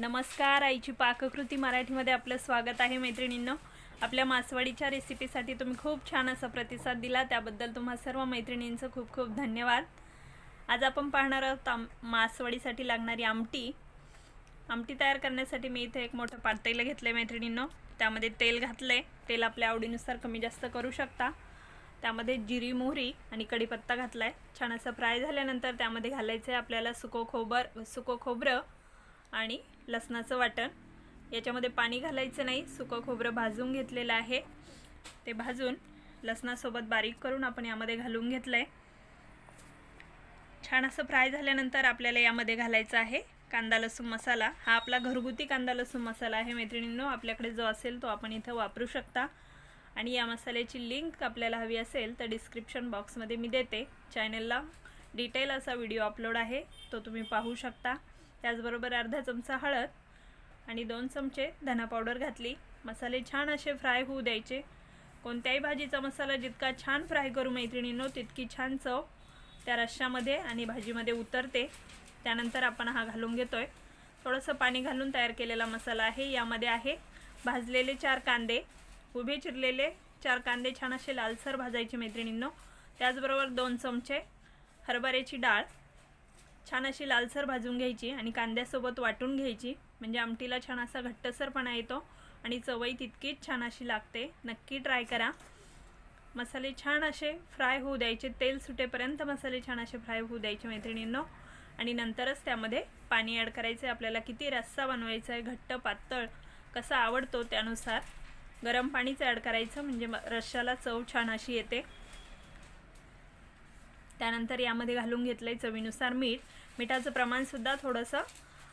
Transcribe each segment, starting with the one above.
नमस्कार आईची पाककृती मराठीमध्ये आपलं स्वागत आहे मैत्रिणींनो. आपल्या मासवाडीच्या रेसिपीसाठी तुम्ही खूप छान असा प्रतिसाद दिला. त्याबद्दल तुम्हा सर्व मैत्रिणींचं खूप खूप धन्यवाद. आज आपण पाहणार आहोत आम मासवडीसाठी लागणारी आमटी. आमटी तयार करण्यासाठी मी इथे एक मोठं पातेलं घेतलं आहे मैत्रिणींनो. त्यामध्ये तेल घातलं आहे तेल आपल्या आवडीनुसार कमी जास्त करू शकता. त्यामध्ये जिरी मोहरी आणि कढीपत्ता घातला आहे छान असं फ्राय झाल्यानंतर त्यामध्ये घालायचं आहे आपल्याला सुको खोबर सुको खोबरं. आणि लसणाचं वाटण. याच्यामध्ये पाणी घालायचं नाही सुकं खोबरं भाजून घेतलेलं आहे. ते भाजून लसणासोबत बारीक करून आपण यामध्ये घालून घेतलं आहे छान असं फ्राय झाल्यानंतर आपल्याला यामध्ये घालायचं आहे कांदा लसूण मसाला. हा आपला घरगुती कांदा लसूण मसाला आहे मैत्रिणींनो. आपल्याकडे जो असेल तो आपण इथं वापरू शकता. आणि या मसाल्याची लिंक आपल्याला हवी असेल तर डिस्क्रिप्शन बॉक्समध्ये मी देते. चॅनलला डिटेल असा व्हिडिओ अपलोड आहे तो तुम्ही पाहू शकता. त्याचबरोबर अर्धा चमचा हळद आणि दोन चमचे धना पावडर घातली. मसाले छान असे फ्राय होऊ द्यायचे. कोणत्याही भाजीचा मसाला जितका छान फ्राय करू मैत्रिणींनो तितकी छान चव त्या रश्श्यामध्ये आणि भाजीमध्ये उतरते. त्यानंतर आपण हा घालून घेतोय. थोडंसं पाणी घालून तयार केलेला मसाला आहे. यामध्ये आहे भाजलेले चार कांदे. उभे चिरलेले चार कांदे छान असे लालसर भाजायचे मैत्रिणींनो. त्याचबरोबर दोन चमचे हरभऱ्याची डाळ. छान अशी लालसर भाजून घ्यायची आणि कांद्यासोबत वाटून घ्यायची. म्हणजे आमटीला छान असा घट्टसरपणा येतो आणि चवई तितकीच छान अशी लागते. नक्की ट्राय करा. मसाले छान असे फ्राय होऊ द्यायचे. तेल सुटेपर्यंत मसाले छान असे फ्राय होऊ द्यायचे मैत्रिणींनो. आणि नंतरच त्यामध्ये पाणी ॲड करायचं आहे आपल्याला किती रस्सा बनवायचा आहे घट्ट पातळ कसा आवडतो त्यानुसार गरम पाणीच ॲड करायचं. म्हणजे म- रश्श्याला चव छान अशी येते. त्यानंतर यामध्ये घालून घेतलं आहे चवीनुसार मीठ. मिठाचं प्रमाणसुद्धा थोडंसं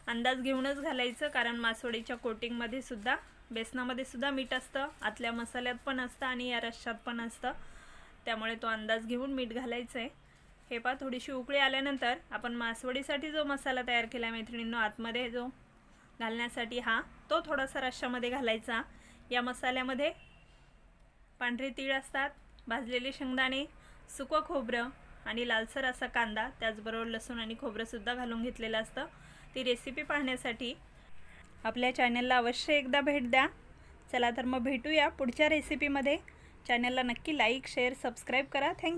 अंदाज घेऊनच घालायचं कारण मासवडीच्या कोटिंगमध्ये सुद्धा बेसनामध्ये सुद्धा मीठ असतं आतल्या मसाल्यात पण असतं आणि या रश्श्यात पण असतं. त्यामुळे तो अंदाज घेऊन मीठ घालायचं आहे हे पहा थोडीशी उकळी आल्यानंतर आपण मासवडीसाठी जो मसाला तयार केला मैत्रिणींनो आतमध्ये जो घालण्यासाठी हा तो थोडासा रश्यामध्ये घालायचा. या मसाल्यामध्ये पांढरे तीळ असतात भाजलेले शेंगदाणे सुकं खोबरं आणि लालसर असा कांदा त्याचबरोबर लसूण आणि खोबरंसुद्धा घालून घेतलेलं असतं. ती रेसिपी पाहण्यासाठी आपल्या चॅनलला अवश्य एकदा भेट द्या. चला तर मग भेटूया पुढच्या रेसिपीमध्ये चॅनलला नक्की लाईक शेअर सबस्क्राईब करा. Thank you